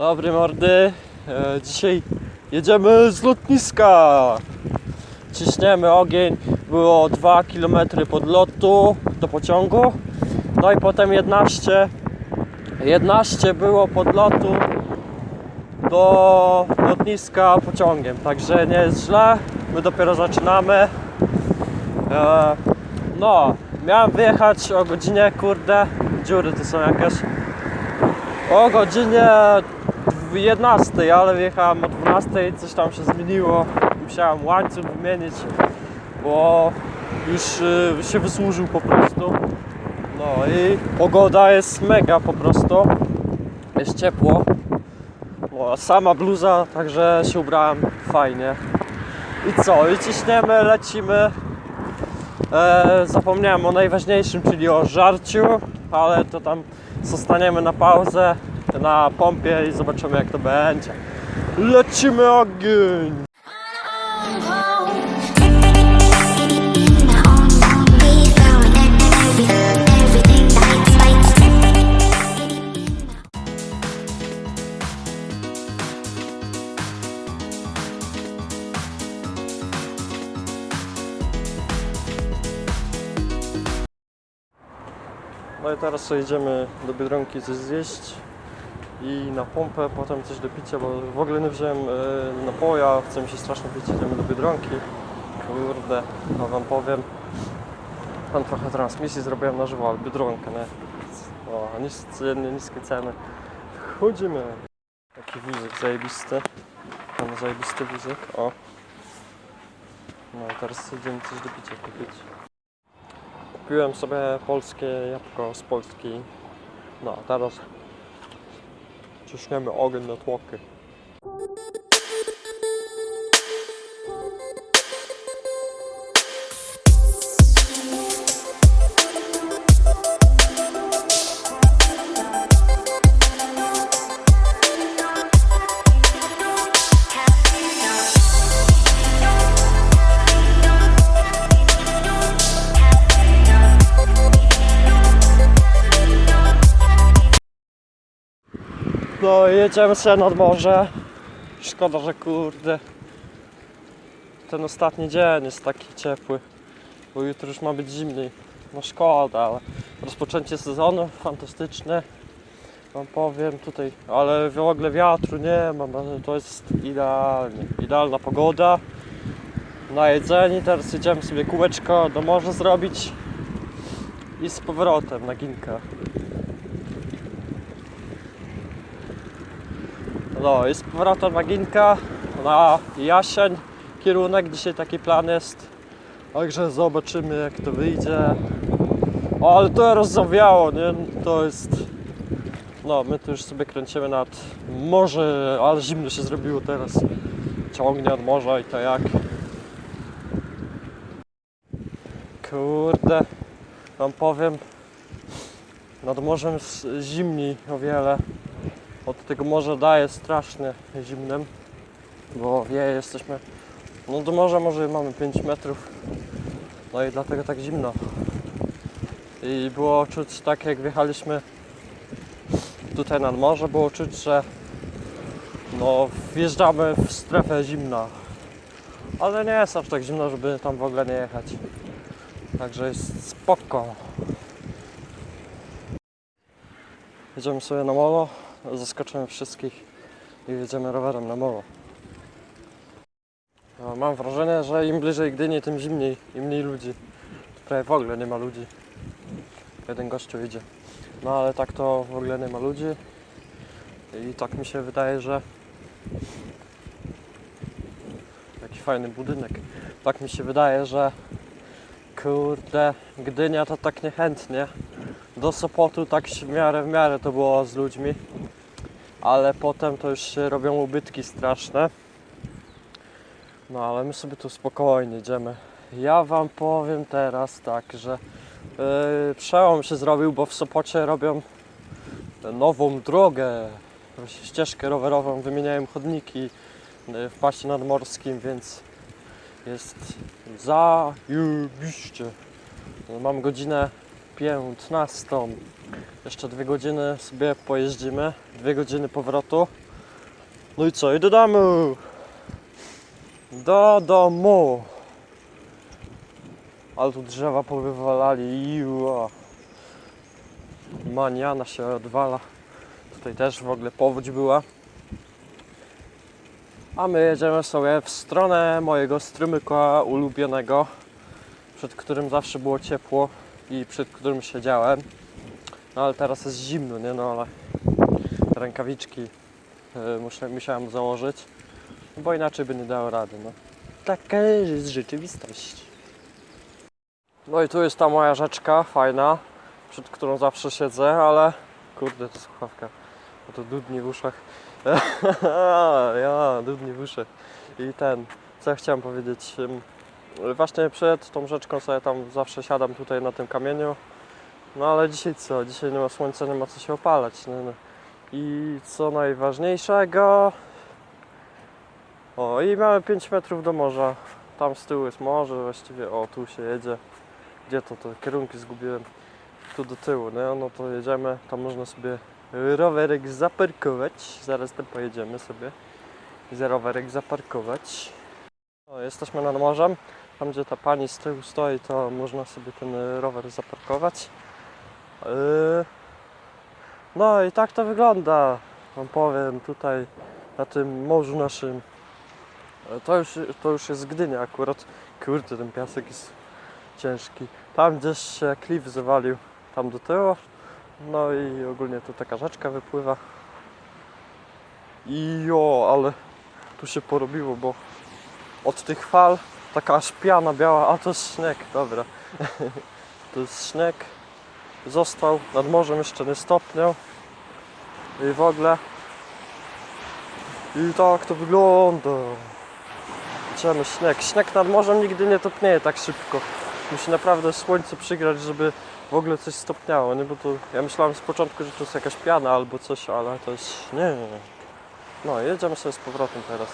Dobry mordy. E, dzisiaj jedziemy z lotniska. Ciśniemy ogień. Było 2 km podlotu do pociągu. No i potem 11. 11 było podlotu do lotniska pociągiem. Także nie jest źle. My dopiero zaczynamy. E, no, miałem wyjechać o godzinie, kurde, dziury to są jakieś. O godzinie 11, ale wyjechałem o 12, coś tam się zmieniło. Musiałem łańcuch wymienić, bo już y, się wysłużył po prostu. No i pogoda jest mega po prostu. Jest ciepło. No, sama bluza, także się ubrałem fajnie. I co? I ciśniemy, lecimy. E, zapomniałem o najważniejszym, czyli o żarciu, ale to tam zostaniemy na pauzę, na pompie i zobaczymy jak to będzie. Lecimy ogień! No i teraz idziemy do Biedronki coś zjeść i na pompę, potem coś do picia, bo w ogóle nie wziąłem e, napoja, chce mi się strasznie pić, idziemy do Biedronki. Kurde, no wam powiem, tam trochę transmisji zrobiłem na żywo, ale Biedronkę, nie? O, a nis, codziennie niskie ceny. Chodzimy. Taki wózek zajebisty. Mam zajebisty wózek, o. No i teraz idziemy coś do picia kupić. Kupiłem sobie polskie jabłko z Polski. No, a teraz ciśniemy ogień na tłoki. No jedziemy sobie nad morze. Szkoda, że kurde. Ten ostatni dzień jest taki ciepły. Bo jutro już ma być zimniej. No szkoda, ale rozpoczęcie sezonu fantastyczne. Wam powiem tutaj, ale w ogóle wiatru nie ma, no to jest idealnie. Idealna pogoda. Na jedzenie, teraz jedziemy sobie kółeczko do morza zrobić. I z powrotem na ginkę. No i z powrotem na Jasień kierunek, dzisiaj taki plan jest. Także zobaczymy jak to wyjdzie. O, ale to rozzawiało, nie? To jest... No, my tu już sobie kręcimy nad morze, ale zimno się zrobiło teraz. Ciągnie od morza i to jak. Kurde, wam powiem, nad morzem jest zimniej o wiele. Od tego morza daje strasznie zimnym, bo wie, jesteśmy, no do morza może mamy 5 metrów, no i dlatego tak zimno. I było czuć tak jak wjechaliśmy tutaj nad morze, było czuć, że no wjeżdżamy w strefę zimna. Ale nie jest aż tak zimno, żeby tam w ogóle nie jechać. Także jest spoko. Jedziemy sobie na molo zaskoczymy wszystkich i jedziemy rowerem na molo. No, mam wrażenie, że im bliżej Gdyni, tym zimniej i mniej ludzi. Prawie w ogóle nie ma ludzi. Jeden gościu idzie. No ale tak to w ogóle nie ma ludzi. I tak mi się wydaje, że jaki fajny budynek. Tak mi się wydaje, że kurde, Gdynia to tak niechętnie. Do Sopotu tak w miarę w miarę to było z ludźmi ale potem to już się robią ubytki straszne. No ale my sobie tu spokojnie idziemy. Ja wam powiem teraz tak, że yy, przełom się zrobił, bo w Sopocie robią nową drogę, ścieżkę rowerową, wymieniają chodniki yy, w pasie nadmorskim, więc jest zajebiście. Mam godzinę 15. Jeszcze dwie godziny sobie pojeździmy, dwie godziny powrotu. No i co, i do domu! Do domu! Ale tu drzewa powywalali, iła. Maniana się odwala. Tutaj też w ogóle powódź była. A my jedziemy sobie w stronę mojego strumyka ulubionego, przed którym zawsze było ciepło i przed którym siedziałem. No ale teraz jest zimno, nie? No ale rękawiczki y, musiałem założyć, bo inaczej by nie dało rady, no. Taka jest rzeczywistość. No i tu jest ta moja rzeczka, fajna, przed którą zawsze siedzę, ale kurde, to słuchawka, bo to dudni w uszach. ja, dudni w uszach. I ten, co ja chciałem powiedzieć, właśnie przed tą rzeczką sobie tam zawsze siadam tutaj na tym kamieniu, no ale dzisiaj co, dzisiaj nie ma słońca, nie ma co się opalać, no, no. I co najważniejszego, o i mamy 5 metrów do morza, tam z tyłu jest morze, właściwie, o tu się jedzie, gdzie to, te kierunki zgubiłem, tu do tyłu, no, no to jedziemy, tam można sobie rowerek zaparkować, zaraz tam pojedziemy sobie. I za rowerek zaparkować. Jesteśmy nad morzem, tam gdzie ta pani z tyłu stoi, to można sobie ten rower zaparkować. Yy, No i tak to wygląda, wam powiem, tutaj na tym morzu naszym. E, To już, to już jest Gdynia akurat. Kurde, ten piasek jest ciężki. Tam gdzieś się klif zawalił, tam do tyłu. No i ogólnie tu taka rzeczka wypływa. I jo, ale tu się porobiło, bo od tych fal taka aż piana biała, a to jest śnieg, dobra. to jest śnieg. Został, nad morzem jeszcze nie stopniał. I w ogóle. I tak to wygląda. Idziemy śnieg. Śnieg nad morzem nigdy nie topnieje tak szybko. Musi naprawdę słońce przygrać, żeby w ogóle coś stopniało, nie? Bo to ja myślałem z początku, że to jest jakaś piana albo coś, ale to jest śnieg. No, jedziemy sobie z powrotem teraz.